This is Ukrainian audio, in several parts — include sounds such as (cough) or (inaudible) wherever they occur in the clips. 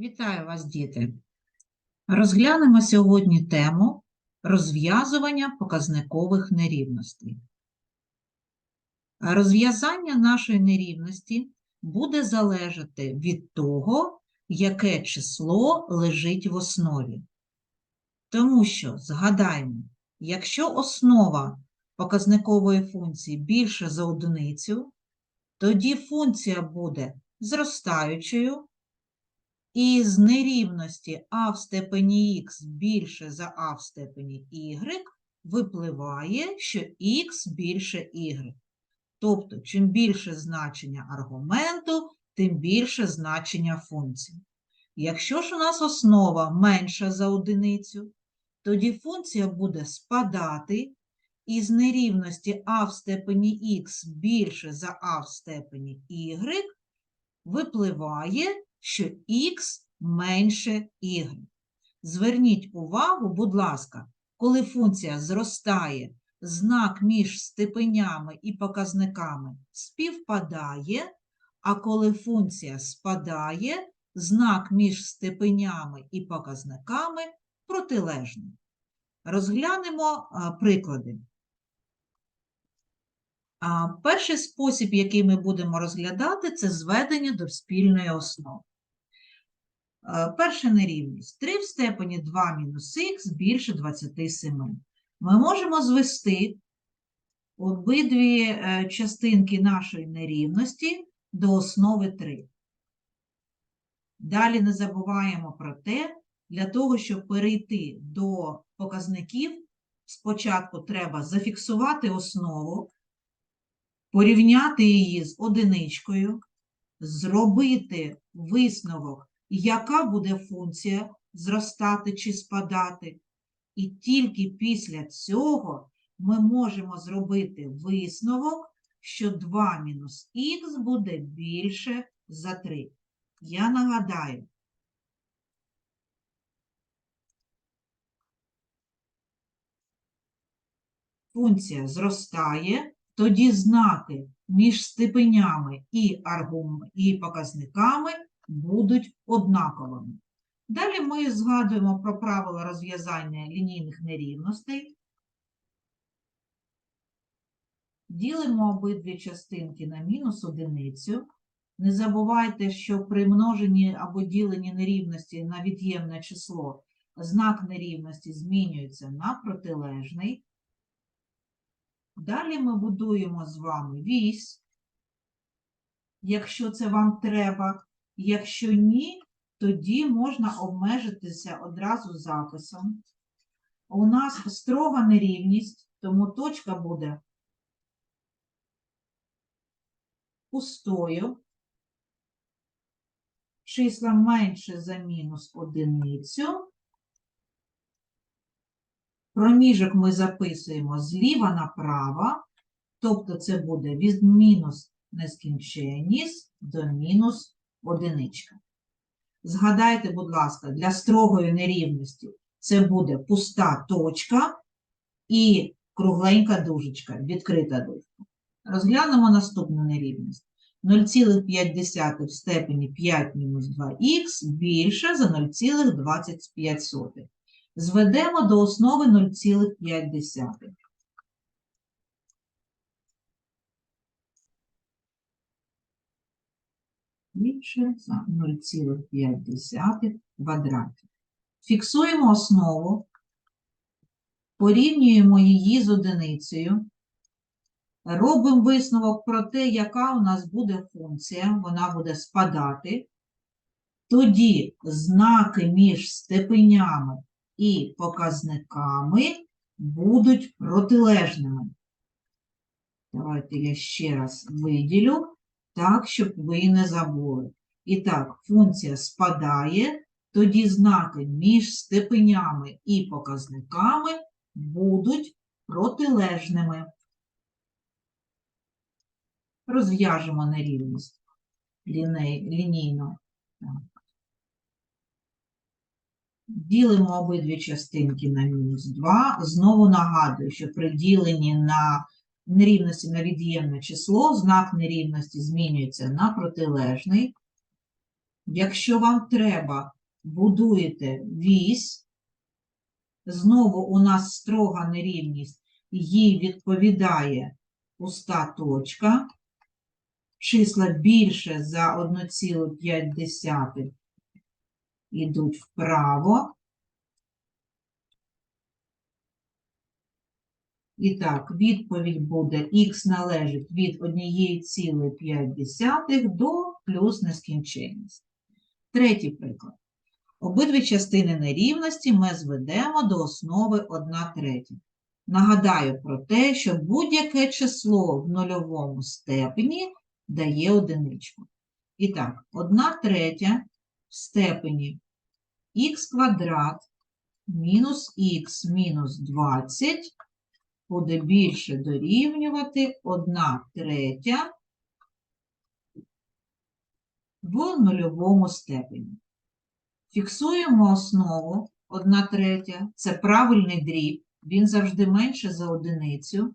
Вітаю вас, діти! Розглянемо сьогодні тему розв'язування показникових нерівностей. Розв'язання нашої нерівності буде залежати від того, яке число лежить в основі. Тому що, згадаємо, якщо основа показникової функції більше за одиницю, тоді функція буде зростаючою, і з нерівності а в степені х більше за а в степені y випливає, що х більше y. Тобто, чим більше значення аргументу, тим більше значення функції. Якщо ж у нас основа менша за одиницю, тоді функція буде спадати, і з нерівності а в степені х більше за а в степені y випливає, що х менше y. Зверніть увагу, будь ласка, коли функція зростає, знак між степенями і показниками співпадає, а коли функція спадає, знак між степенями і показниками протилежний. Розглянемо приклади. Перший спосіб, який ми будемо розглядати, це зведення до спільної основи. Е, Перша нерівність. 3 в степені 2 мінус х більше 27. Ми можемо звести обидві е, частинки нашої нерівності до основи 3. Далі не забуваємо про те, для того, щоб перейти до показників, спочатку треба зафіксувати основу, порівняти її з одиничкою, зробити висновок, яка буде функція зростати чи спадати. І тільки після цього ми можемо зробити висновок, що 2 мінус х буде більше за 3. Я нагадаю, функція зростає, тоді знаки між степенями і, аргум... і показниками будуть однаковими. Далі ми згадуємо про правила розв'язання лінійних нерівностей. Ділимо обидві частинки на мінус одиницю. Не забувайте, що при множенні або діленні нерівності на від'ємне число знак нерівності змінюється на протилежний. Далі ми будуємо з вами вісь, якщо це вам треба. Якщо ні, тоді можна обмежитися одразу записом. У нас строга нерівність, тому точка буде пустою. Числа менше за мінус одиницю. Проміжок ми записуємо зліва направо, тобто це буде від мінус нескінченність до мінус одиничка. Згадайте, будь ласка, для строгої нерівності це буде пуста точка і кругленька дужечка, відкрита дужка. Розглянемо наступну нерівність. 0,5 в степені 5 мінус 2х більше за 0,25. Зведемо до основи 0,5. Більше за 0,5 квадратів. Фіксуємо основу, порівнюємо її з одиницею. Робимо висновок про те, яка у нас буде функція, вона буде спадати. Тоді знаки між степенями і показниками будуть протилежними. Давайте я ще раз виділю, так, щоб ви не забули. І так, функція спадає, тоді знаки між степенями і показниками будуть протилежними. Розв'яжемо нерівність лінійно. Ділимо обидві частинки на мінус 2. Знову нагадую, що при діленні на нерівності на від'ємне число, знак нерівності змінюється на протилежний. Якщо вам треба, будуєте вісь. Знову у нас строга нерівність, їй відповідає пуста точка. Числа більше за 1,5 йдуть вправо. І так, відповідь буде х належить від 1,5 до плюс нескінченність. Третій приклад. Обидві частини нерівності ми зведемо до основи 1 третя. Нагадаю про те, що будь-яке число в нульовому степені дає одиничку. І так, 1 третя в степені х квадрат мінус х мінус 20 буде більше дорівнювати 1 третя в нульовому степені. Фіксуємо основу 1 третя. Це правильний дріб, він завжди менше за одиницю.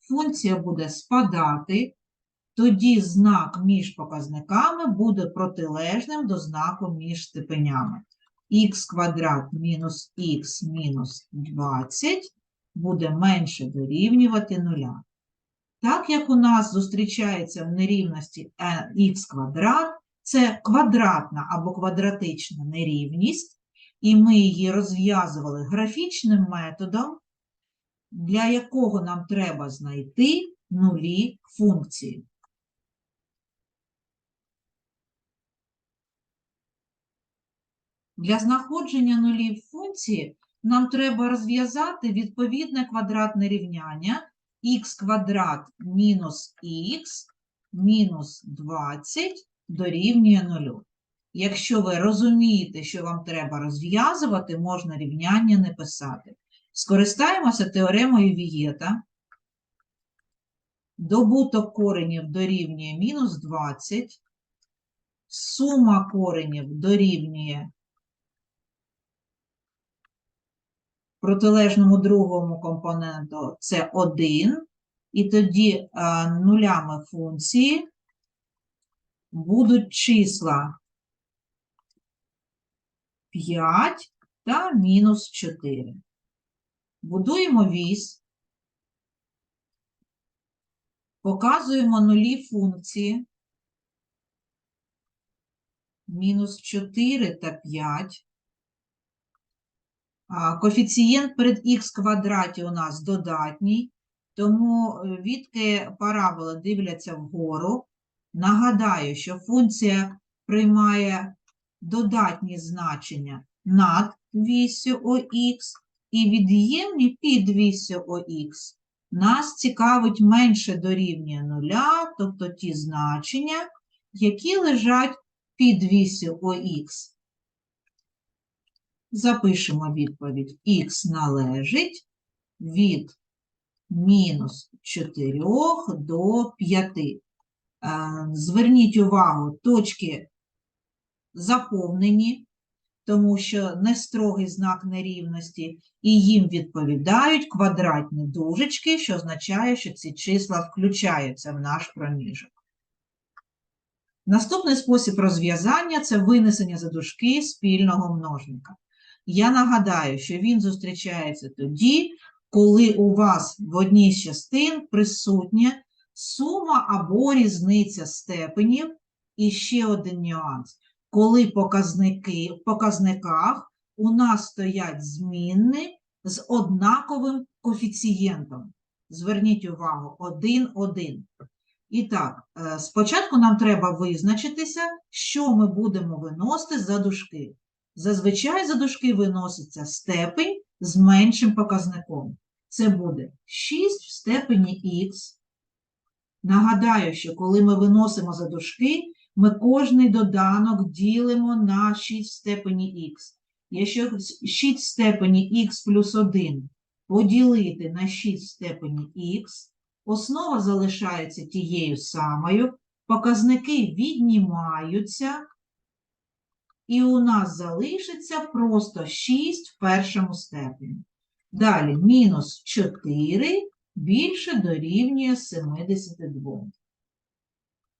Функція буде спадати, тоді знак між показниками буде протилежним до знаку між степенями. х квадрат мінус х мінус 20 буде менше дорівнювати нуля. Так як у нас зустрічається в нерівності х квадрат, це квадратна або квадратична нерівність, і ми її розв'язували графічним методом, для якого нам треба знайти нулі функції. Для знаходження нулів функції нам треба розв'язати відповідне квадратне рівняння х квадрат мінус х мінус 20 дорівнює нулю. Якщо ви розумієте, що вам треба розв'язувати, можна рівняння не писати. Скористаємося теоремою Вієта. Добуток коренів дорівнює мінус 20, сума коренів дорівнює протилежному другому компоненту це 1, і тоді а, нулями функції будуть числа 5 та мінус 4. Будуємо вісь, показуємо нулі функції, мінус 4 та 5. Коефіцієнт перед х квадраті у нас додатній, тому е, відки параболи дивляться вгору. Нагадаю, що функція приймає додатні значення над вісю ОХ і від'ємні під вісю ОХ. Нас цікавить менше дорівнює нуля, тобто ті значення, які лежать під вісю ОХ. Запишемо відповідь х належить від мінус 4 до 5. Е, Зверніть увагу, точки заповнені, тому що не строгий знак нерівності, і їм відповідають квадратні дужечки, що означає, що ці числа включаються в наш проміжок. Наступний спосіб розв'язання це винесення за дужки спільного множника. Я нагадаю, що він зустрічається тоді, коли у вас в одній з частин присутня сума або різниця степенів. І ще один нюанс. Коли показники, в показниках у нас стоять змінни з однаковим коефіцієнтом. Зверніть увагу, 1, 1. І так, е, спочатку нам треба визначитися, що ми будемо виносити за дужки. Зазвичай за дужки виноситься степень з меншим показником. Це буде 6 в степені х. Нагадаю, що коли ми виносимо за дужки, ми кожний доданок ділимо на 6 в степені х. Якщо 6 в степені х плюс 1 поділити на 6 в степені х, основа залишається тією самою, показники віднімаються, і у нас залишиться просто 6 в першому степені. Далі мінус 4 більше дорівнює 72.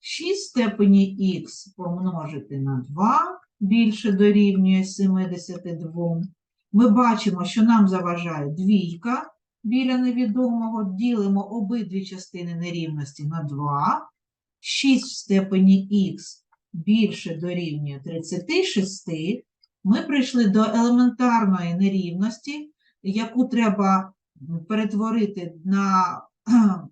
6 в степені х помножити на 2 більше дорівнює 72. Ми бачимо, що нам заважає двійка біля невідомого. Ділимо обидві частини нерівності на 2. 6 в степені х більше дорівнює 36. Ми прийшли до елементарної нерівності, яку треба перетворити на (clears throat)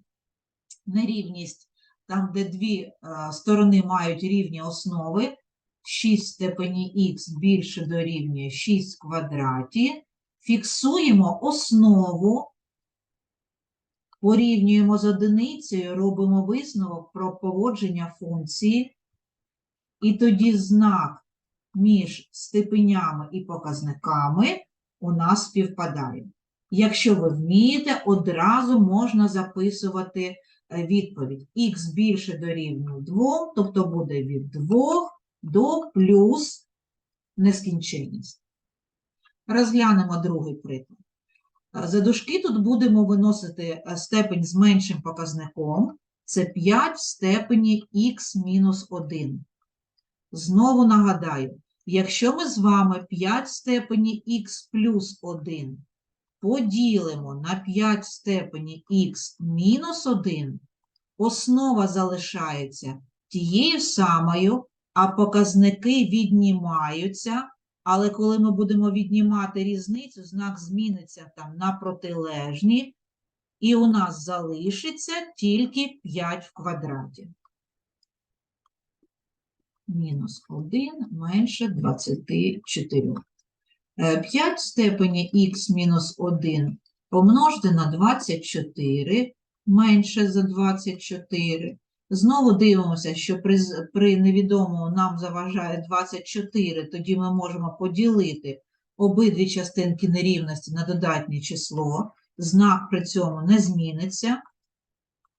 нерівність, там, де дві е, сторони мають рівні основи. 6 в степені х більше дорівнює 6 в квадраті. Фіксуємо основу, порівнюємо з одиницею, робимо висновок про поводження функції. І тоді знак між степенями і показниками у нас співпадає. Якщо ви вмієте, одразу можна записувати е, відповідь. Х більше дорівнює 2, тобто буде від 2 до плюс нескінченність. Розглянемо другий приклад. Е, За дужки тут будемо виносити е, степень з меншим показником. Це 5 в степені х мінус 1. Знову нагадаю, якщо ми з вами 5 в степені х плюс 1 поділимо на 5 в степені х мінус 1, основа залишається тією самою, а показники віднімаються, але коли ми будемо віднімати різницю, знак зміниться там на протилежні, і у нас залишиться тільки 5 в квадраті. Мінус 1 менше 24. 5 в степені х мінус 1 помножити на 24 менше за 24. Знову дивимося, що при, при невідомому нам заважає 24, тоді ми можемо поділити обидві частинки нерівності на додатнє число. Знак при цьому не зміниться.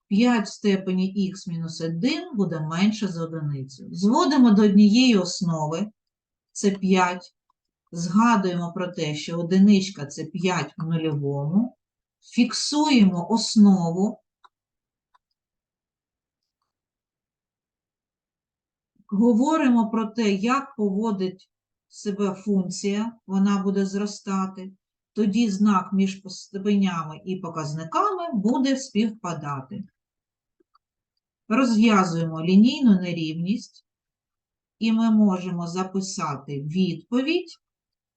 5 в степені х мінус 1 буде менше за одиницю. Зводимо до однієї основи, це 5. Згадуємо про те, що одиничка це 5 в нульовому. Фіксуємо основу. Говоримо про те, як поводить себе функція, вона буде зростати. Тоді знак між степенями і показниками буде співпадати. Розв'язуємо лінійну нерівність, і ми можемо записати відповідь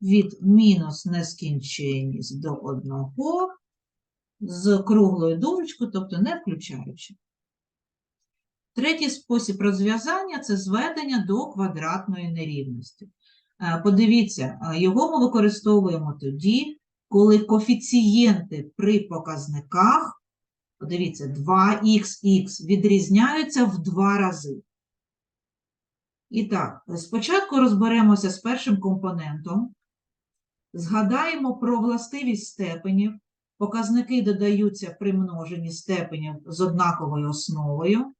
від мінус нескінченність до 1 з круглою дужечкою, тобто не включаючи. Третій спосіб розв'язання це зведення до квадратної нерівності. Е, Подивіться, е, його ми використовуємо тоді, коли коефіцієнти при показниках, подивіться, 2х відрізняються в два рази. І так, спочатку розберемося з першим компонентом. Згадаємо про властивість степенів. Показники додаються при множенні степенів з однаковою основою.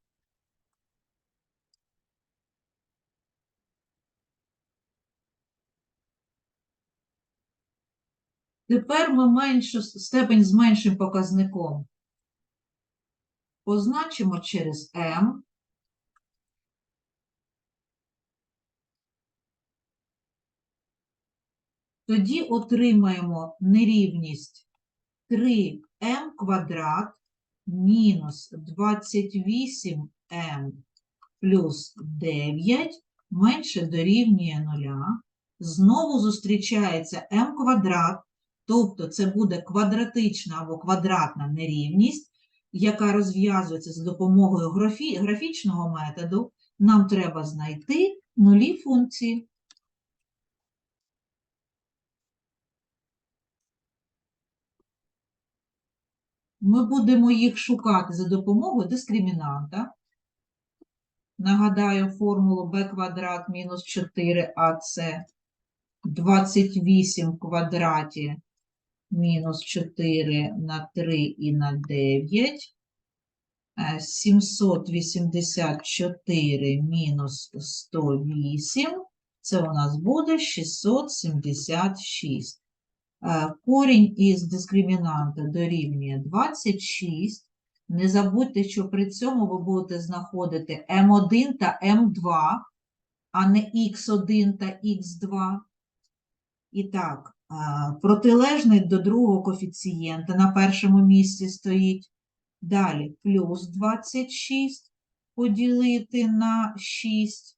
Тепер ми меншу степень з меншим показником позначимо через m. Тоді отримаємо нерівність 3m квадрат мінус 28m плюс 9 менше дорівнює 0. Знову зустрічається m квадрат, тобто це буде квадратична або квадратна нерівність, яка розв'язується за допомогою графі- графічного методу. Нам треба знайти нулі функції. Ми будемо їх шукати за допомогою дискримінанта. Нагадаю формулу b квадрат мінус 4ac 28 в квадраті мінус 4 на 3 і на 9. Е, 784 мінус 108. Це у нас буде 676. Е, Корінь із дискримінанта дорівнює 26. Не забудьте, що при цьому ви будете знаходити М1 та М2, а не Х1 та Х2. І так, протилежний до другого коефіцієнта на першому місці стоїть. Далі плюс 26 поділити на 6.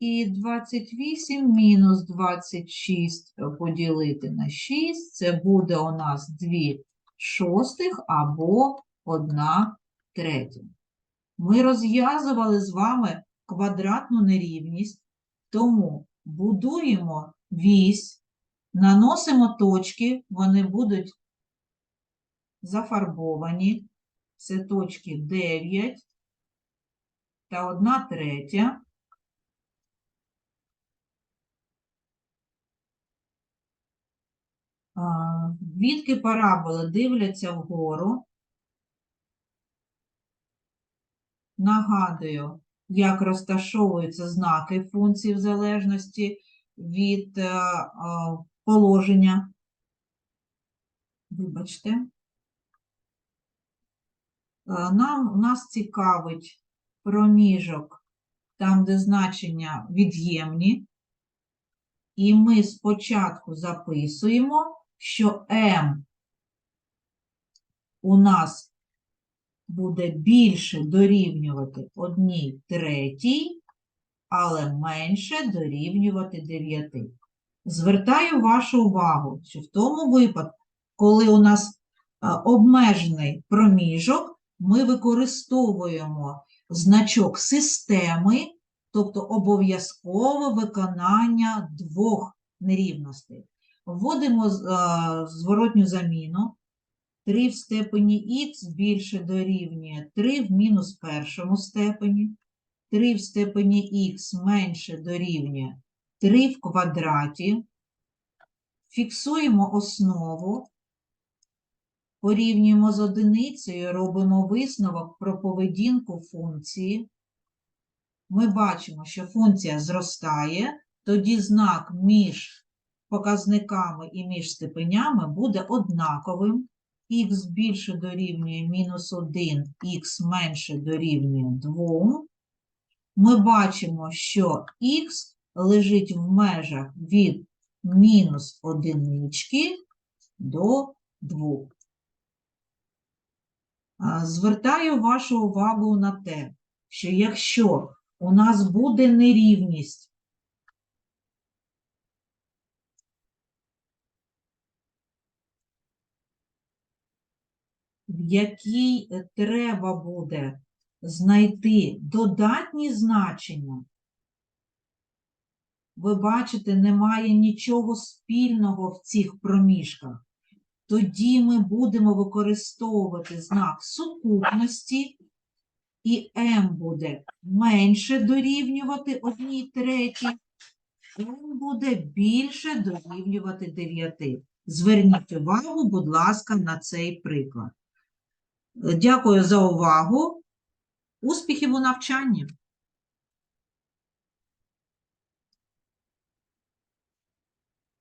І 28 мінус 26 поділити на 6, це буде у нас 2 шостих або 1 третя. Ми розв'язували з вами квадратну нерівність, тому будуємо вісь, наносимо точки, вони будуть зафарбовані. Це точки 9 та 1 третя. Відки параболи дивляться вгору. Нагадую, як розташовуються знаки функції в залежності від е, положення. Вибачте. Е, Нам, нас цікавить проміжок там, де значення від'ємні. І ми спочатку записуємо, що m у нас буде більше дорівнювати 1 третій, але менше дорівнювати 9. Звертаю вашу увагу, що в тому випадку, коли у нас обмежений проміжок, ми використовуємо значок системи, тобто обов'язкове виконання двох нерівностей. Вводимо зворотню заміну. 3 в степені х більше дорівнює 3 в мінус першому степені. 3 в степені х менше дорівнює 3 в квадраті. Фіксуємо основу. Порівнюємо з одиницею, робимо висновок про поведінку функції. Ми бачимо, що функція зростає, тоді знак між показниками і між степенями буде однаковим. Х більше дорівнює мінус 1, х менше дорівнює 2. Ми бачимо, що х лежить в межах від мінус одинички до 2. Звертаю вашу увагу на те, що якщо у нас буде нерівність в якій е, треба буде знайти додатні значення, ви бачите, немає нічого спільного в цих проміжках. Тоді ми будемо використовувати знак сукупності, і m буде менше дорівнювати 1 третій, m буде більше дорівнювати 9. Зверніть увагу, будь ласка, на цей приклад. Дякую за увагу. Успіхів у навчанні!